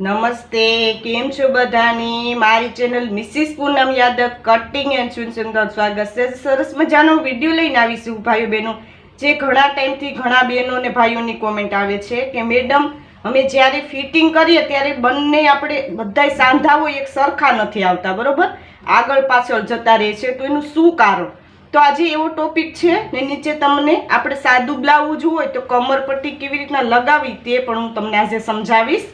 નમસ્તે, કેમ છો બધાની? મારી channel Mrs Poonam Yadav cutting and સુંદર સ્વાગત છે. સરસ મજાનો વીડિયો લઈને આવીશું, ભાઈઓ બહેનો. જે ઘણા ટાઈમથી ઘણા બહેનો અને ભાઈઓની કોમેન્ટ આવે છે કે, મેડમ, અમે જ્યારે ફિટિંગ કરીએ ત્યારે બંને આપણે બધાય સાંધાઓ એક સરખા નથી આવતા, બરોબર? આગળ પાછળ જતા રહે છે તો એનું શું કારણ? તો આજે એવો ટોપિક છે ને નીચે તમને આપણે સાદું બ્લાઉઝ હોય તો કમર પટ્ટી કેવી રીતના લગાવી તે પણ હું તમને આજે સમજાવીશ.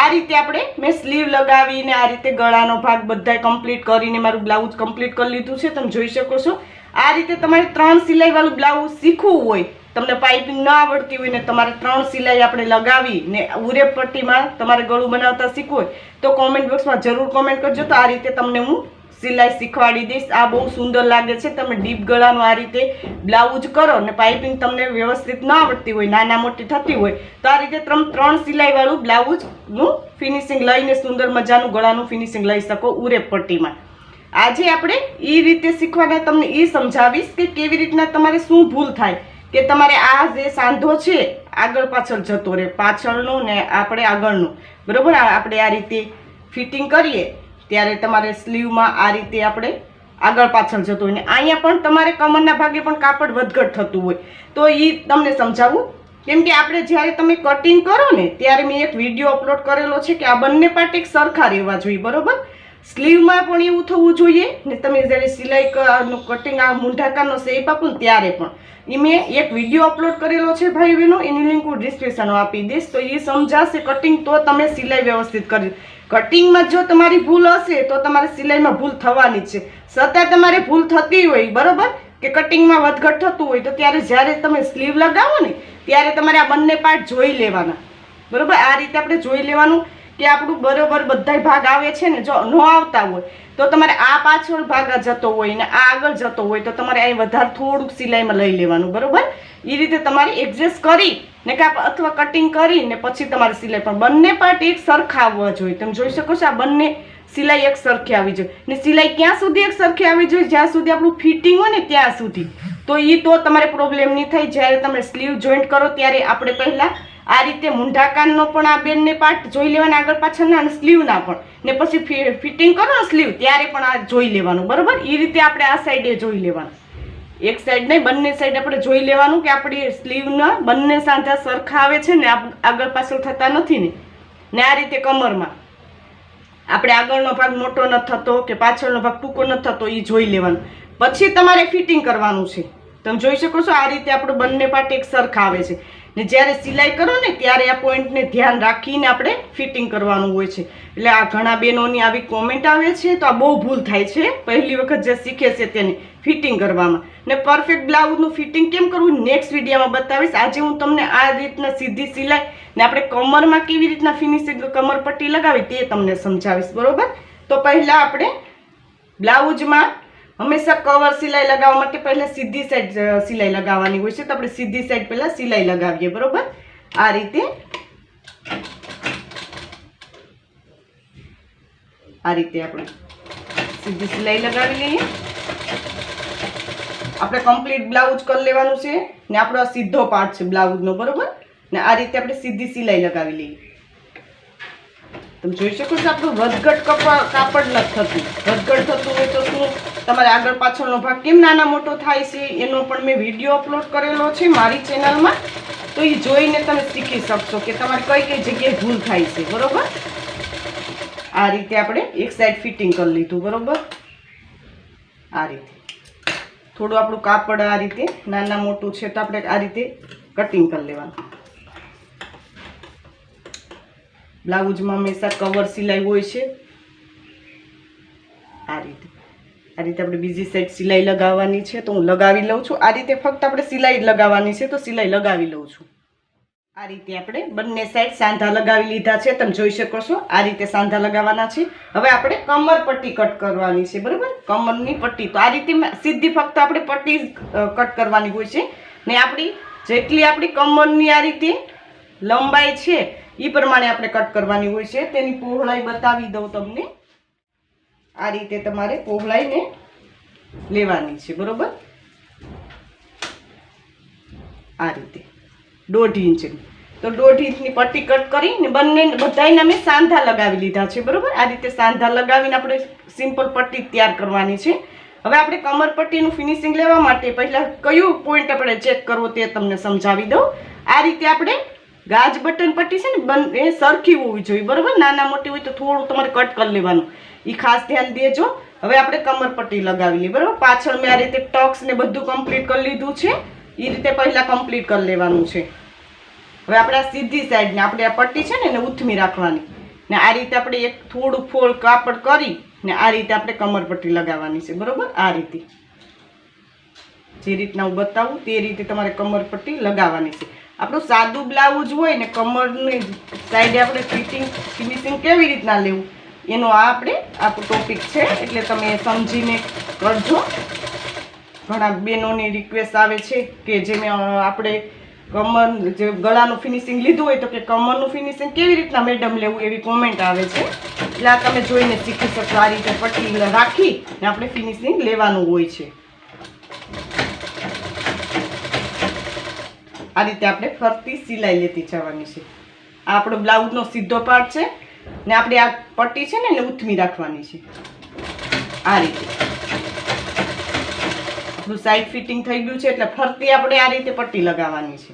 આ રીતે આપણે મેં સ્લીવ લગાવીને આ રીતે ગળાનો ભાગ બધાય કમ્પ્લીટ કરીને મારું બ્લાઉઝ કમ્પ્લીટ કરી લીધું છે. તમે જોઈ શકો છો. આ રીતે તમારે ત્રણ સિલાઈવાળું બ્લાઉઝ શીખવું હોય, તમને પાઇપિંગ ન આવડતી હોય ને તમારે ત્રણ સિલાઈ આપણે લગાવી ને ઉરે પટ્ટીમાં તમારે ગળું બનાવતા શીખવું હોય, તો કોમેન્ટ બોક્સમાં જરૂર કોમેન્ટ કરજો. તો આ રીતે તમને હું સિલાઈ શીખવાડી દઈશ. આ બહુ સુંદર લાગે છે. તમે ડીપ ગળાનું આ રીતે બ્લાઉઝ કરો ને પાઇપિંગ તમને વ્યવસ્થિત ન આવડતી હોય, નાના મોટી થતી હોય, તો આ રીતે ત્રણ ત્રણ સિલાઈવાળું બ્લાઉઝનું ફિનિશિંગ લઈને સુંદર મજાનું ગળાનું ફિનિશિંગ લઈ શકો ઉરે પટ્ટીમાં. આજે આપણે એ રીતે શીખવાના તમને એ સમજાવીશ કે કેવી રીતના તમારે શું ભૂલ થાય, કે તમારે આ જે સાંધો છે, આગળ પાછળ જતો રહે, પાછળનું ને આપણે આગળનું. બરાબર? આપણે આ રીતે ફિટિંગ કરીએ. ત્યારે તમારે સ્લીવમાં આ રીતે આપણે આગળ પાછળ જતું હોય. ને અહીંયા પણ તમારે કમરના ભાગે પણ કાપડ વધઘટ થતું હોય. તો એ તમને સમજાવું. કેમ કે આપણે જ્યારે તમે કટિંગ કરો ને, ત્યારે મેં એક વીડિયો અપલોડ કરેલો છે કે આ બંને પાર્ટ એક સરખા રહેવા જોઈએ, બરોબર? સ્લીવમાં પણ એવું થવું જોઈએ. ને તમે જ્યારે સિલાઈનું કટિંગ આ મૂંઢાકારનો શેપ આપો ને ત્યારે પણ. એ મેં એક વીડિયો અપલોડ કરેલો છે ભાઈ બહેનો એની લિંક હું ડિસ્ક્રિપ્શનમાં આપી દઈશ. તો એ સમજાશે કટિંગ તો તમે સિલાઈ વ્યવસ્થિત કરી કટિંગમાં જો તમારી ભૂલ હશે, તો તમારે સિલાઈમાં ભૂલ થવાની જ છે. છતાં તમારે ભૂલ થતી હોય, બરાબર? કે કટિંગમાં વધઘટ થતું હોય, તો ત્યારે જ્યારે તમે સ્લીવ લગાવો ને, ત્યારે તમારે આ બંને પાર્ટ જોઈ લેવાના. બરાબર? આ રીતે આપણે જોઈ લેવાનું કે આપણું બરોબર બધાય ભાગ આવે છે ને, જો ન આવતા હોય, તો તમારે આ પાછળ ભાગ જતો હોય ને, આ આગળ જતો હોય, તો તમારે અહીં વધારે થોડુંક સિલાઈમાં લઈ લેવાનું, બરોબર? એ રીતે તમારે એડજસ્ટ કરી ને કાં અથવા કટિંગ કરીને પછી તમારે સિલાઈ પણ બંને પાર્ટ એક સરખા આવવા જોઈએ. તમે જોઈ શકો છો આ બંને સિલાઈ એક સરખી આવી જોઈએ. ને સિલાઈ ક્યાં સુધી એક સરખી આવી જોઈએ? જ્યાં સુધી આપણું ફિટિંગ હોય ને ત્યાં સુધી. તો એ તો તમારે પ્રોબ્લેમ નહીં થાય. જ્યારે તમે સ્લીવ જોઈન્ટ કરો ત્યારે આપણે પહેલાં આ રીતે મુંઢાકાનનો પણ આ બેનને પાર્ટ જોઈ લેવાના આગળ પાછળના અને સ્લીવના પણ. ને પછી ફિટિંગ કરો ને સ્લીવ ત્યારે પણ આ જોઈ લેવાનું. બરાબર? એ રીતે આપણે આ સાઈડે જોઈ લેવાનું. એક સાઈડ નહીં, બંને સાઈડ આપણે જોઈ લેવાનું કે આપણી સ્લીવના બંને સાંધા સરખા આવે છે ને આગળ પાછળ થતા નથી ને. ને આ રીતે કમરમાં. આપણે આગળનો ભાગ મોટો ન થતો કે પાછળનો ભાગ ટૂંકો ન થતો એ જોઈ લેવાનું. પછી તમારે ફિટિંગ કરવાનું છે. તમે જોઈ શકો છો આ રીતે આપણું બંને પાર્ટ એક સરખા આવે છે. ને જ્યારે સિલાઈ કરો ને ત્યારે આ પોઈન્ટને ધ્યાન રાખીને આપણે ફિટિંગ કરવાનું હોય છે. એટલે આ ઘણા બહેનોની આવી કોમેન્ટ આવે છે તો આ બહુ ભૂલ થાય છે. પહેલી વખત જે શીખે છે તેને ફિટિંગ કરવામાં. ને પરફેક્ટ બ્લાઉઝનું ફિટિંગ કેમ કરવું? નેક્સ્ટ વિડીયોમાં બતાવીશ. આજે હું તમને આ રીતના સીધી સિલાઈ ને આપણે કમરમાં કેવી રીતના ફિનિશિંગ કમર પટ્ટી લગાવી તે તમને સમજાવીશ. બરાબર? તો પહેલાં આપણે બ્લાઉઝમાં હંમેશા કવર સિલાઈ લગાવવા માટે પહેલાં સીધી સાઈડ સિલાઈ લગાવવાની હોય છે તો આપણે સીધી સાઈડ પહેલાં સિલાઈ લગાવીએ, બરોબર? આ રીતે. આ રીતે આપણે સીધી સિલાઈ લગાવી લઈએ. આપણે કમ્પ્લીટ બ્લાઉઝ કરી લેવાનું છે ને આપણો સીધો પાર્ટ છે બ્લાઉઝનો બરોબર? ને આ રીતે આપણે સીધી સિલાઈ લગાવી લઈએ. તમે જોઈ શકો છો આપણું વધઘટ કપા, કાપડ નથી થતું. વધઘટ થતું હોય તો શું? તમારે આગળ પાછળનો ભાગ કેમ નાના મોટો થાય છે? એનો પણ મેં વીડિયો અપલોડ કરેલો છે મારી ચેનલમાં. તો એ જોઈને તમે શીખી શકશો કે તમારે કઈ કઈ જગ્યાએ ભૂલ થાય છે, બરોબર? આ રીતે આપણે એક સાઈડ ફિટિંગ કરી લીધું, બરોબર? આ રીતે. થોડું આપણું કાપડ આ રીતે, નાના મોટું છે તો આપણે આ રીતે કટિંગ કરી લેવાનું. બ્લાઉઝમાં હંમેશા કવર સિલાઈ હોય છે. આ રીતે. આ રીતે આપણે બીજી સાઈડ સિલાઈ લગાવવાની છે તો હું લગાવી લઉં છું. આ રીતે ફક્ત આપણે સિલાઈ લગાવવાની છે તો સિલાઈ લગાવી લઉં છું. આ રીતે આપણે બંને સાઈડ સાંધા લગાવી લીધા છે. તમે જોઈ શકો છો, આ રીતે સાંધા લગાવવાના છે. હવે આપણે કમર પટ્ટી કટ કરવાની છે, બરાબર? કમરની પટ્ટી. તો આ રીતે સીધી ફક્ત આપણે પટ્ટી કટ કરવાની હોય છે. ને આપણી, જેટલી આપણી કમરની આ રીતે લંબાઈ છે એ પ્રમાણે આપણે કટ કરવાની હોય છે. તેની પહોળાઈ બતાવી દઉં તમને. આ રીતે તમારે પહોળાઈને લેવાની છે, બરોબર? આ રીતે. દોઢ ઇંચની તો દોઢ ઇંચની પટ્ટી કટ કરીને બંને બધાયને મેં સાંધા લગાવી લીધા છે, બરોબર? આ રીતે સાંધા લગાવીને આપણે સિમ્પલ પટ્ટી તૈયાર કરવાની છે. હવે આપણે કમર પટ્ટીનું ફિનિશિંગ લેવા માટે પહેલાં કયું પોઈન્ટ આપણે ચેક કરવો તે તમને સમજાવી દઉં. આ રીતે આપણે ગાજ બટન પટ્ટી છે ને એ સરખી હોવી જોઈએ, બરોબર? નાના મોટી હોય તો થોડું તમારે કટ કરી લેવાનું. એ ખાસ ધ્યાન દેજો. હવે આપણે કમર પટ્ટી લગાવી લઈએ, બરોબર? પાછળ મેં આ રીતે ટક્સ ને બધું કમ્પ્લીટ કરી લીધું છે. એ રીતે પહેલાં કમ્પ્લીટ કરી લેવાનું છે. હવે આપણે આ સીધી સાઈડને આપણે આ પટ્ટી છે ને, એને ઉથમી રાખવાની. ને આ રીતે આપણે એક થોડું ફોલ કાપડ કરી ને આ રીતે આપણે કમર પટ્ટી લગાવવાની છે, બરોબર? આ રીતે. જે રીતના હું બતાવું, તે રીતે તમારે કમર પટ્ટી લગાવવાની છે. આપણું સાદું બ્લાઉઝ હોય ને કમરની સાઈડે આપણે ફિટિંગ ફિનિશિંગ કેવી રીતના લેવું? એનો આ આપણે, આપણું ટોપિક છે, એટલે તમે સમજીને કરજો. ઘણા બહેનોની રિક્વેસ્ટ આવે છે કે જેને આપણે કમર, જે ગળાનું ફિનિશિંગ લીધું હોય તો કે કમરનું ફિનિશિંગ કેવી રીતના મેડમ લેવું એવી કોમેન્ટ આવે છે. એટલે આ તમે જોઈને શીખી શકો, આ રીતે પટ્ટી રાખી આપણે ફિનિશિંગ લેવાનું હોય છે. આ રીતે આપણે ફરતી સિલાઈ લેતી જવાની છે. આ આપણો બ્લાઉઝનો સીધો પાર્ટ છે ને આપણે આ પટ્ટી છે ને એને ઉથમી રાખવાની છે. આ રીતે. આપણું સાઈડ ફિટિંગ થઈ ગયું છે એટલે ફરતી આપણે આ રીતે પટ્ટી લગાવવાની છે.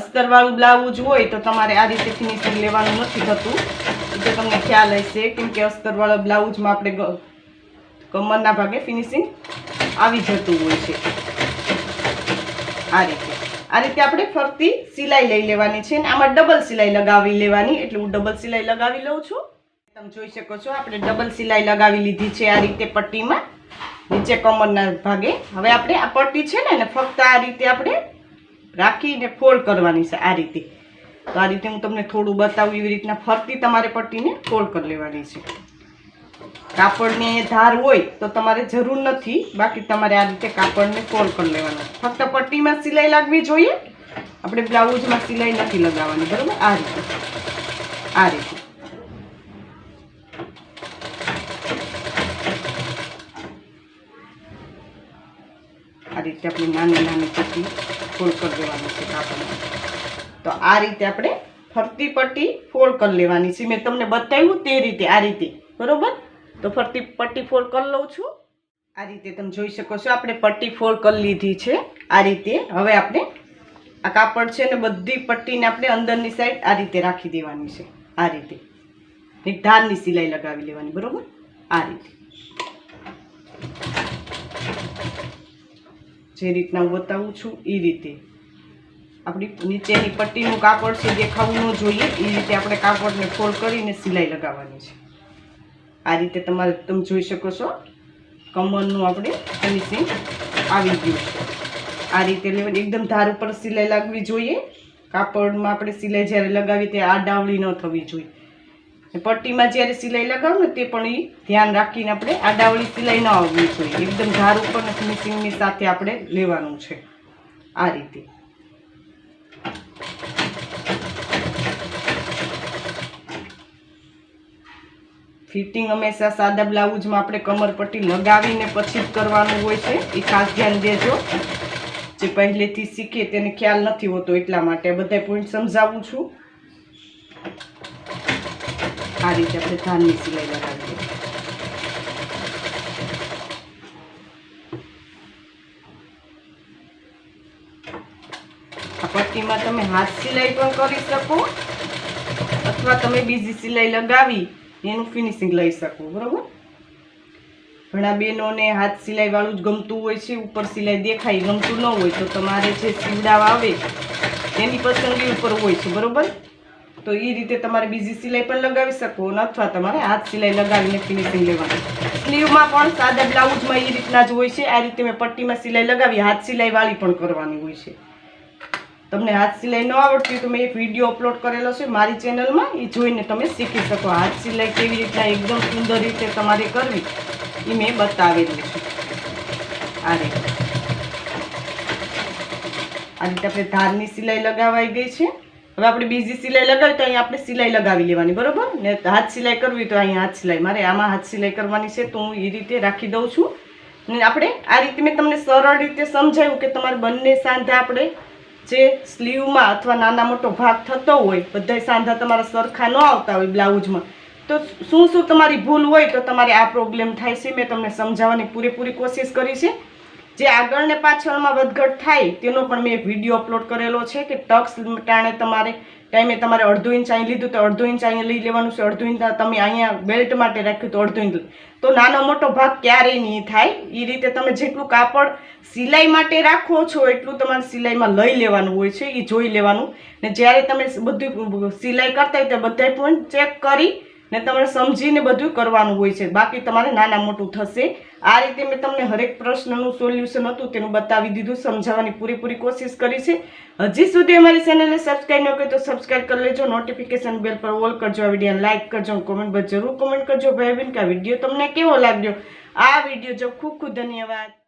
અસ્તરવાળું બ્લાઉઝ હોય તો તમારે આ રીતે ફિનિશિંગ લેવાનું નથી થતું. એટલે તમને ખ્યાલ હશે કેમ કે અસ્તરવાળા બ્લાઉઝમાં આપણે કમરના ભાગે ફિનિશિંગ આવી જતું હોય છે. આ રીતે. આ રીતે આપણે ફરતી સિલાઈ લઈ લેવાની છે અને આમાં ડબલ સિલાઈ લગાવી લેવાની. એટલે હું ડબલ સિલાઈ લગાવી લઉં છું. તમે જોઈ શકો છો, આપણે ડબલ સિલાઈ લગાવી લીધી છે આ રીતે પટ્ટીમાં, નીચે કમરના ભાગે. હવે આપણે આ પટ્ટી છે ને ફક્ત આ રીતે આપણે રાખીને ફોલ્ડ કરવાની છે આ રીતે. તો આ રીતે હું તમને થોડું બતાવું, એવી રીતના ફરતી તમારે પટ્ટીને ફોલ્ડ કરી લેવાની છે. કાપડની ધાર હોય તો તમારે જરૂર નથી. બાકી તમારે આ રીતે કાપડને ફોલ્ડ કરી લેવાનું. ફક્ત પટ્ટીમાં સિલાઈ લાગવી જોઈએ. આપણે બ્લાઉઝમાં સિલાઈ નથી લગાવવાની, બરાબર? આ રીતે. આ રીતે. આ રીતે આપણે નાની નાની પટ્ટી ફોલ્ડ કરી દેવાની છે કાપડમાં. તો આ રીતે આપણે ફરતી પટ્ટી ફોલ્ડ કરી લેવાની છે. મેં તમને બતાવ્યું તે રીતે, આ રીતે. બરોબર? તો ફરતી પટ્ટી ફોલ્ડ કરી લઉં છું. આ રીતે તમે જોઈ શકો છો, આપણે પટ્ટી ફોલ્ડ કરી લીધી છે. આ રીતે હવે આપણે આ કાપડ છે ને બધી પટ્ટીને આપણે અંદરની સાઈડ આ રીતે રાખી દેવાની છે. આ રીતે. એક ધારની સિલાઈ લગાવી લેવાની, બરાબર? આ રીતે. જે રીતના હું બતાવું છું એ રીતે. આપણી નીચેની પટ્ટીનું કાપડ છે, દેખાવું ન જોઈએ. એ રીતે આપણે કાપડને ફોલ્ડ કરીને સિલાઈ લગાવવાની છે. આ રીતે તમારે તમે જોઈ શકો છો. કમરનું આપણે ફિનિશિંગ આવી ગયું આ રીતે લેવાની એકદમ ધાર ઉપર સિલાઈ લાગવી જોઈએ. કાપડમાં આપણે સિલાઈ જ્યારે લગાવીએ ત્યારે આડાવળી ન થવી જોઈએ. પટ્ટીમાં જ્યારે સિલાઈ લગાવો ને તે પણ એ ધ્યાન રાખીને આપણે આડાવળી સિલાઈ ન આવવી જોઈએ. એકદમ ધાર ઉપર ફિનિશિંગની સાથે આપણે લેવાનું છે. આ રીતે. ફિટિંગ હંમેશા સાદા બ્લાઉઝમાં આપણે કમરપટ્ટી લગાવીને પછી જ કરવાનું હોય છે. એ ખાસ ધ્યાન દેજો. જે પહેલેથી શીખે તેને ખ્યાલ નથી હોતો એટલા માટે બધા પોઈન્ટ સમજાવું છું. આ રીતે આપણે ધાનની સિલાઈ લગાવી દઈએ આ પટ્ટીમાં તમે હાથ સિલાઈ પણ કરી શકો. અથવા તમે બીજી સિલાઈ લગાવી એનું ફિનિશિંગ લઈ શકો, બરાબર? ઘણા બહેનોને હાથ સિલાઈ વાળું જ ગમતું હોય છે, ઉપર સિલાઈ દેખાય, ગમતું ન હોય તો તમારે જે સીવડાવ આવે, એની પસંદગી ઉપર હોય છે, બરાબર? તો એ રીતે તમારે બીજી સિલાઈ પણ લગાવી શકો અથવા તમારે હાથ સિલાઈ લગાવીને ફિનિશિંગ લેવાની. સ્લીવમાં પણ સાદા બ્લાઉઝમાં એ રીતના જ હોય છે, આ રીતે મેં પટ્ટીમાં સિલાઈ લગાવી, હાથ સિલાઈ વાળી પણ કરવાની હોય છે. તમને હાથ સિલાઈ ન આવડતી તો મેં એક વીડિયો અપલોડ કરેલો છે મારી ચેનલમાં એ જોઈને તમે શીખી શકો. હાથ સિલાઈ કેવી રીતના એકદમ સુંદર રીતે તમારે કરવી, એ મેં બતાવેલું છે. આ રીતે. આ રીતે આપણે ધારની સિલાઈ લગાવાઈ ગઈ છે. હવે આપણે બીજી સિલાઈ લગાવી તો અહીંયા આપણે સિલાઈ લગાવી લેવાની, બરોબર? ને હાથ સિલાઈ કરવી તો અહીંયા હાથ સિલાઈ. મારે આમાં હાથ સિલાઈ કરવાની છે તો હું એ રીતે રાખી દઉં છું. ને આપણે આ રીતે મેં તમને સરળ રીતે સમજાવ્યું કે તમારે બંને સાંધા આપણે જે સ્લીવમાં અથવા નાના મોટો ભાગ થતો હોય, બધાય સાંધા તમારા સરખા ન આવતા હોય બ્લાઉઝમાં. તો શું શું તમારી ભૂલ હોય તો તમારે આ પ્રોબ્લેમ થાય છે, મેં તમને સમજાવવાની પૂરેપૂરી કોશિશ કરી છે. જે આગળ ને પાછળમાં વધઘટ થાય, તેનો પણ મેં વીડિયો અપલોડ કરેલો છે કે ટક્સ ટાણે તમારે ટાઈમે તમારે અડધો ઇંચ અહીં લીધું તો અડધો ઇંચ અહીંયા લઈ લેવાનું છે, અડધો ઇંચ તમે અહીંયા બેલ્ટ માટે રાખ્યું તો અડધો ઇંચ તો નાનો મોટો ભાગ ક્યારેય નહીં થાય. એ રીતે તમે જેટલું કાપડ સિલાઈ માટે રાખો છો, એટલું તમારે સિલાઈમાં લઈ લેવાનું હોય છે એ જોઈ લેવાનું. ને જ્યારે તમે બધું સિલાઈ કરતા હોય તો બધાય પણ ચેક કરી ને તમારે સમજીને બધું કરવાનું હોય છે. બાકી તમારે નાના મોટું થશે. આ રીતે મેં તમને હરેક પ્રશ્નનું સોલ્યુશન હતું, તેનું બતાવી દીધું, સમજાવવાની પૂરેપૂરી કોશિશ કરી છે. હજી સુધી અમારી ચેનલને સબસ્ક્રાઈબ ન કરી તો સબસ્ક્રાઈબ કરી લેજો નોટિફિકેશન બેલ પર ઓલ કરજો, આ વિડીયોને લાઇક કરજો કોમેન્ટ જરૂર કોમેન્ટ કરજો. ભાઈ બહેન કે આ વીડિયો તમને કેવો લાગ્યો? આ વીડિયો જો ખૂબ ખૂબ ધન્યવાદ.